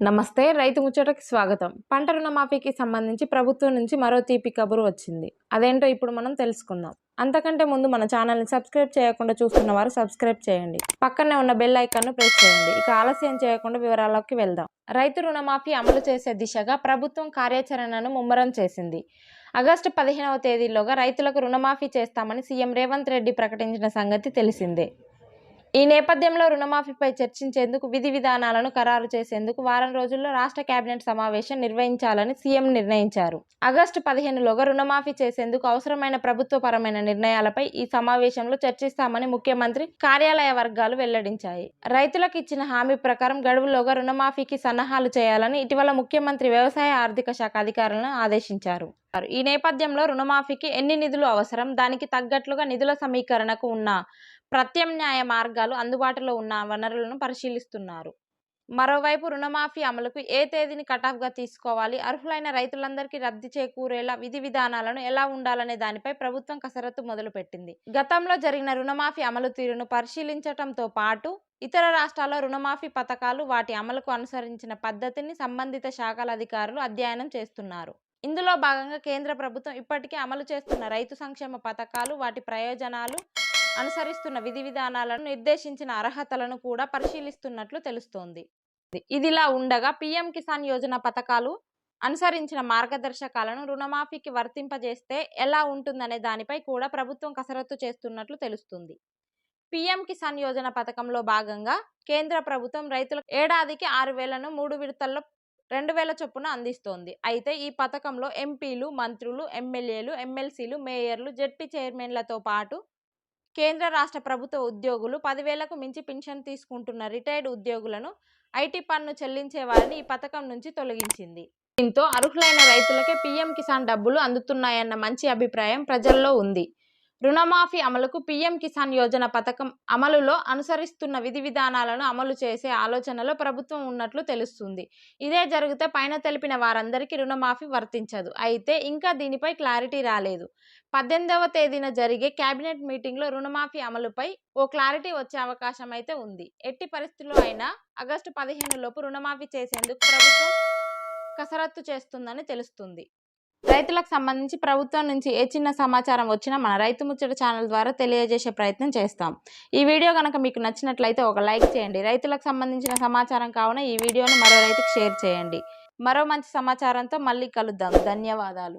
నమస్తే రైతు ముచ్చటకి స్వాగతం. పంట రుణమాఫీకి సంబంధించి ప్రభుత్వం నుంచి మరో తీపి కబురు వచ్చింది. అదేంటో ఇప్పుడు మనం తెలుసుకుందాం. అంతకంటే ముందు మన ఛానల్ని సబ్స్క్రైబ్ చేయకుండా చూస్తున్న వారు సబ్స్క్రైబ్ చేయండి. పక్కనే ఉన్న బెల్ ఐకాన్ను ప్రెస్ చేయండి. ఇక ఆలస్యం చేయకుండా వివరాల్లోకి వెళ్దాం. రైతు రుణమాఫీ అమలు చేసే దిశగా ప్రభుత్వం కార్యాచరణను ముమ్మరం చేసింది. ఆగస్టు పదిహేనవ తేదీలోగా రైతులకు రుణమాఫీ చేస్తామని సీఎం రేవంత్ రెడ్డి ప్రకటించిన సంగతి తెలిసిందే. ఈ నేపథ్యంలో రుణమాఫీపై చర్చించేందుకు విధి విధానాలను ఖరారు చేసేందుకు వారం రోజుల్లో రాష్ట్ర కేబినెట్ సమావేశం నిర్వహించాలని సీఎం నిర్ణయించారు. ఆగస్టు పదిహేనులోగా రుణమాఫీ చేసేందుకు అవసరమైన ప్రభుత్వపరమైన నిర్ణయాలపై ఈ సమావేశంలో చర్చిస్తామని ముఖ్యమంత్రి కార్యాలయ వర్గాలు వెల్లడించాయి. రైతులకు ఇచ్చిన హామీ ప్రకారం గడువులోగా రుణమాఫీకి సన్నాహాలు చేయాలని ఇటీవల ముఖ్యమంత్రి వ్యవసాయ ఆర్థిక శాఖ అధికారులను ఆదేశించారు. ఈ నేపథ్యంలో రుణమాఫీకి ఎన్ని నిధులు అవసరం? దానికి తగ్గట్లుగా నిధుల సమీకరణకు ఉన్న ప్రత్యామ్నాయ మార్గాలు అందుబాటులో ఉన్న వనరులను పరిశీలిస్తున్నారు. మరోవైపు రుణమాఫీ అమలుకు ఏ తేదీని కటాఫ్గా తీసుకోవాలి? అర్హులైన రైతులందరికీ రద్దు చేకూరేలా విధి విధానాలను ఎలా ఉండాలనే దానిపై ప్రభుత్వం కసరత్తు మొదలుపెట్టింది. గతంలో జరిగిన రుణమాఫీ అమలు తీరును పరిశీలించడంతో పాటు ఇతర రాష్ట్రాల్లో రుణమాఫీ పథకాలు వాటి అమలుకు అనుసరించిన పద్ధతిని సంబంధిత శాఖల అధికారులు అధ్యయనం చేస్తున్నారు. ఇందులో భాగంగా కేంద్ర ప్రభుత్వం ఇప్పటికే అమలు చేస్తున్న రైతు సంక్షేమ పథకాలు వాటి ప్రయోజనాలు అనుసరిస్తున్న విధి విధానాలను నిర్దేశించిన అర్హతలను కూడా పరిశీలిస్తున్నట్లు తెలుస్తోంది. ఇదిలా ఉండగా పీఎం కిసాన్ యోజన పథకాలు అనుసరించిన మార్గదర్శకాలను రుణమాఫీకి వర్తింపజేస్తే ఎలా ఉంటుందనే దానిపై కూడా ప్రభుత్వం కసరత్తు చేస్తున్నట్లు తెలుస్తుంది. పీఎం కిసాన్ యోజన పథకంలో భాగంగా కేంద్ర ప్రభుత్వం రైతులకు ఏడాదికి ఆరు వేలను మూడు విడతల్లో రెండు వేల చొప్పున అందిస్తోంది. అయితే ఈ పథకంలో ఎంపీలు మంత్రులు ఎమ్మెల్యేలు ఎమ్మెల్సీలు మేయర్లు జడ్పీ చైర్మన్లతో పాటు కేంద్ర రాష్ట్ర ప్రభుత్వ ఉద్యోగులు పదివేలకు మించి పింఛన్ తీసుకుంటున్న రిటైర్డ్ ఉద్యోగులను ఐటీ పన్ను చెల్లించే వారిని ఈ పథకం నుంచి తొలగించింది. దీంతో అర్హులైన రైతులకే పీఎం కిసాన్ డబ్బులు అందుతున్నాయన్న మంచి అభిప్రాయం ప్రజల్లో ఉంది. రుణమాఫీ అమలుకు పీఎం కిసాన్ యోజన పథకం అమలులో అనుసరిస్తున్న విధి విధానాలను అమలు చేసే ఆలోచనలో ప్రభుత్వం ఉన్నట్లు తెలుస్తుంది. ఇదే జరిగితే పైన తెలిపిన వారందరికీ రుణమాఫీ వర్తించదు. అయితే ఇంకా దీనిపై క్లారిటీ రాలేదు. పద్దెనిమిదవ తేదీన జరిగే కేబినెట్ మీటింగ్లో రుణమాఫీ అమలుపై ఓ క్లారిటీ వచ్చే అవకాశం అయితే ఉంది. ఎట్టి పరిస్థితుల్లో అయినా ఆగస్టు పదిహేను లోపు రుణమాఫీ చేసేందుకు ప్రభుత్వం కసరత్తు చేస్తుందని తెలుస్తుంది. రైతులకు సంబంధించి ప్రభుత్వం నుంచి ఏ చిన్న సమాచారం వచ్చినా మన రైతు ముచ్చట ఛానల్ ద్వారా తెలియజేసే ప్రయత్నం చేస్తాం. ఈ వీడియో కనుక మీకు నచ్చినట్లయితే ఒక లైక్ చేయండి. రైతులకు సంబంధించిన సమాచారం కావున ఈ వీడియోను మరో రైతుకు షేర్ చేయండి. మరో మంచి సమాచారంతో మళ్ళీ కలుద్దాం. ధన్యవాదాలు.